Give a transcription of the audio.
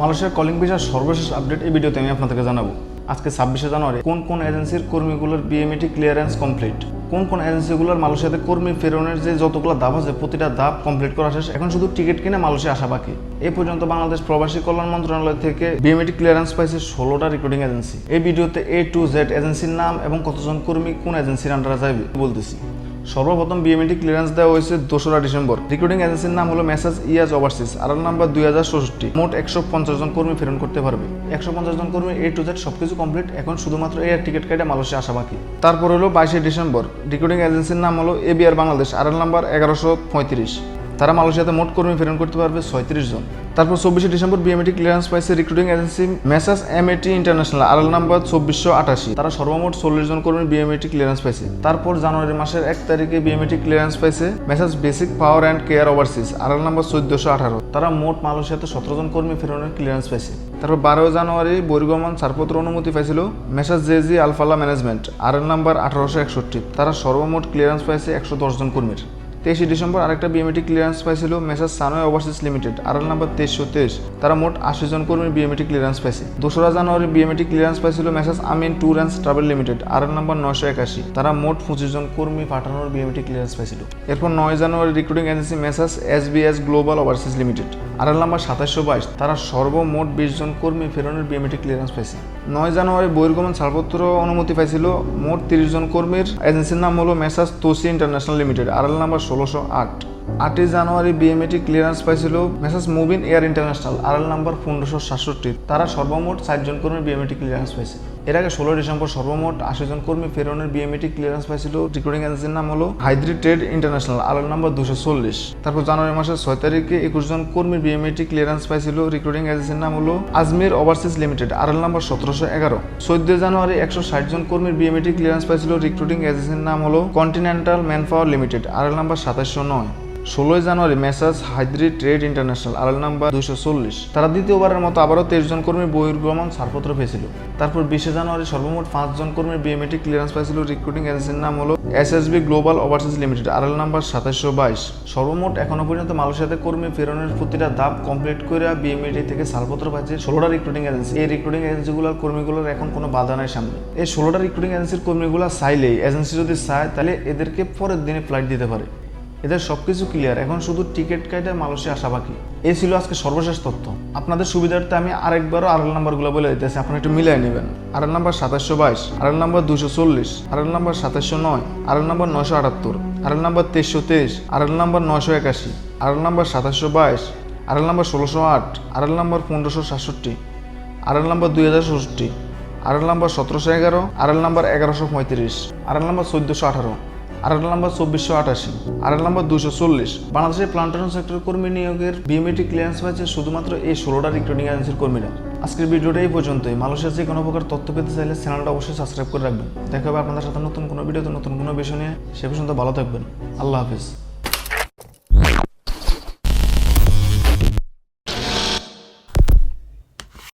মালয়েশিয়ার কলিং ভিসার সর্বশেষ আপডেট এই ভিডিওতে আমি আপনাদেরকে জানাব। আজকে ছাব্বিশে জানুয়ারি, কোন কোন এজেন্সির কর্মীগুলোর বিএমইটি ক্লিয়ারেন্স কমপ্লিট কোন কোন এজেন্সিগুলোর মালয়েশিয়াতে কর্মী ফেরনের যে যতগুলো ধাপ আছে, প্রতিটা ধাপ কমপ্লিট করা শেষ। এখন শুধু টিকিট কিনে মালয়েশিয়া আসা বাকি। এই পর্যন্ত বাংলাদেশ প্রবাসী কল্যাণ মন্ত্রণালয় থেকে বিএমইটি ক্লিয়ারেন্স পাইছে ষোলোটা রিক্রুটিং এজেন্সি এই ভিডিওতে এ টু জেড এজেন্সির নাম এবং কতজন কর্মী কোন এজেন্সির আন্ডারে যাবে বলতেছি। সর্বপ্রথম বিএমএটি ক্লিয়ারেন্স দেওয়া হয়েছে দোসরা ডিসেম্বর। রিক্রুটিং এজেন্সির নাম হলো মেসাজ ইয়াজ ওভারসিস আর নাম্বার দুই হাজার ষষ্ঠি মোট একশো পঞ্চাশ জন কর্মী প্রেরণ করতে পারবে। একশো পঞ্চাশ জন কর্মী এ টু জেড সবকিছু কমপ্লিট এখন শুধুমাত্র এয়ার টিকিট কাটে মালয়েশিয়া আসা বাকি। তারপর হলো বাইশে ডিসেম্বর। রিক্রুটিং এজেন্সির নাম হলো এবিআর বাংলাদেশ আর নাম্বার এগারোশো পঁয়ত্রিশ। তারা মালয়েশিয়াতে মোট কর্মী প্রেরণ করতে পারবে ছয়ত্রিশ জন। তারপর চব্বিশে ডিসেম্বর বিএমএটি ক্লিয়ারেন্স পাইছে recruiting agency messrs MAT international RL number চব্বিশশো আটাশি। তারা সর্বমোট চল্লিশ জন কর্মী বিএমএটি ক্লিয়ারেন্স পাইছে। তারপর জানুয়ারি মাসের এক তারিখে বিএমএটি ক্লিয়ারেন্স পাইছে messrs basic power and care overseas RL number চোদ্দশো আঠারো। তারা মোট মালয়েশিয়াতে সতেরো জন কর্মী ফেরনের ক্লিয়ারেন্স পাইছে। তারপর বারো জানুয়ারি বহির্গমন ছাড়পত্র অনুমতি পাইছিল messrs JG Alfala management RL number আঠারোশো একষট্টি। তারা সর্বমোট ক্লিয়ারেন্স পাইছে একশো দশ জন কর্মীর। তেইশে ডিসেম্বর আরেকটা বিএমএটি ক্লিয়ারেন্স পাইছিল মেসাজ সানোয় ওভারসিজ লিমিটেড আর নাম্বার তেইশশো তেইশ। তারা মোট আশি জন কর্মীর বিএমএটি ক্লিয়ারেন্স পাইছে। দোসরা জানুয়ারি বিএমএটি ক্লিয়ারেন্স পাইছিল messrs Amin tour and travel limited R number নয়শো একাশি। তারা মোট পঁচিশ জন কর্মী পাঠানোর বিএমএটি ক্লিয়ারেন্স পাইছিল। এরপর নয় জানুয়ারি recruiting agency messrs S B S global overseas limited RL number সাতাশশো বাইশ, তারা সর্বমোট বিশ জন কর্মী ফেরনের বিএমএটি ক্লিয়ারেন্স পাইছে। নয় জানুয়ারি বহির্গমন ছাড়পত্র অনুমতি পাইছিল মোট তিরিশ জন কর্মীর। এজেন্সির নাম হলো মেসাজ তোসি ইন্টারন্যাশনাল লিমিটেড আরএল নাম্বার ষোলোশো আট। আটই জানুয়ারি বিএমএটি ক্লিয়ারেন্স পাইছিল মেসাজ Mubin air international RL number পনেরোশো সাতষট্টি। তারা সর্বমোট ষাটজন কর্মী বিএমএটি ক্লিয়ারেন্স পাইছে। এর আগে ষোলো ডিসেম্বর সর্বমোট আশি জন কর্মী ফেরনের বিএমএটি ক্লিয়ারেন্স পাইছিল। রিক্রুটিং এজেন্সির নাম হলো Haidri trade international RL number দুশো চল্লিশ। তারপর জানুয়ারি মাসের ছয় তারিখে একুশ জন কর্মীর বিএমএটি ক্লিয়ারেন্স পাইছিল। রিক্রুটিং এজেন্সির নাম হলো Ajmir overseas limited RL number সতেরোশো এগারো। চোদ্দই জানুয়ারি একশো ষাট জন কর্মীর বিএমএটি ক্লিয়ারেন্স পাইছিল। রিক্রুটিং এজেন্সির নাম হলো continental manpower limited RL number সাতাশশো নয়। ষোলোই জানুয়ারি messrs Haidri trade international RL number দুশো চল্লিশ। তারা দ্বিতীয়বারের মতো আবারও তেইশ জন কর্মী বহির্গমন ছাড়পত্র পেয়েছিল। তারপর বিশে জানুয়ারি সর্বমোট পাঁচজন কর্মীর বিএমএটি ক্লিয়ারেন্স পাইছিল রিক্রুটিং এজেন্সির নাম হলো SSB global overseas limited RL number সাতাশশো বাইশ। সর্বমোট এখনও পর্যন্ত মালয়েশিয়াতে কর্মী ফেরনের প্রতিটা ধাপ কমপ্লিট করে বিএমএটি থেকে ছাড়পত্র পাচ্ছে ষোলোটা রিক্রুটিং এজেন্সি এই রিক্রুটিং এজেন্সিগুলোর কর্মীগুলোর এখন কোনো বাধা নাই সামনে। এই ষোলোটা রিক্রুটিং এজেন্সির কর্মীগুলো চাইলেই এজেন্সি যদি চায়, তাহলে এদেরকে পরের দিনে ফ্লাইট দিতে পারে। এদের সব কিছু ক্লিয়ার এখন শুধু টিকিট কাটে মালয়েশিয়া আসা বাকি এই ছিল আজকে সর্বশেষ তথ্য আপনাদের সুবিধার্থে আমি আরেকবারও আরএল নাম্বারগুলো বলে দিতেছি আপনারা একটু মিলাই নেবেন আরএল নাম্বার সাতাশশো বাইশ আরএল নাম্বার দুশো চল্লিশ আরএল নাম্বার সাতাশশো নয় আরএল নাম্বার নশো আটাত্তর আরএল নাম্বার তেইশশো তেইশ আরএল নাম্বার নশো একাশি আরএল নাম্বার সাতাশশো বাইশ আরএল নাম্বার ষোলোশো আট আরএল নাম্বার পনেরোশো সাতষট্টি আরএল নাম্বার দুই হাজার ষষ্ঠি আরএল নাম্বার সতেরোশো এগারো আরএল নাম্বার এগারোশো পঁয়ত্রিশ আরএল নাম্বার চোদ্দোশো আঠারো আরএল নম্বর চব্বিশশো আটাশি আড়াল নম্বর দুশো চল্লিশ। বাংলাদেশের প্লান্টেশন সেক্টর কর্মী নিয়োগের বিএমএটি ক্লিয়ারেন্স পাচ্ছে শুধুমাত্র এই ষোলোটা রিক্রুটিং এজেন্সির কর্মীরা। আজকের ভিডিওটা এই পর্যন্তই। মানুষের যে কোনো প্রকার তথ্য পেতে চাইলে চ্যানেলটা অবশ্যই সাবস্ক্রাইব করে রাখবেন। দেখা হবে আপনাদের সাথে নতুন কোনো ভিডিওতে নতুন কোনো বিষয় নিয়ে। সে পর্যন্ত ভালো থাকবেন। আল্লাহ হাফিজ।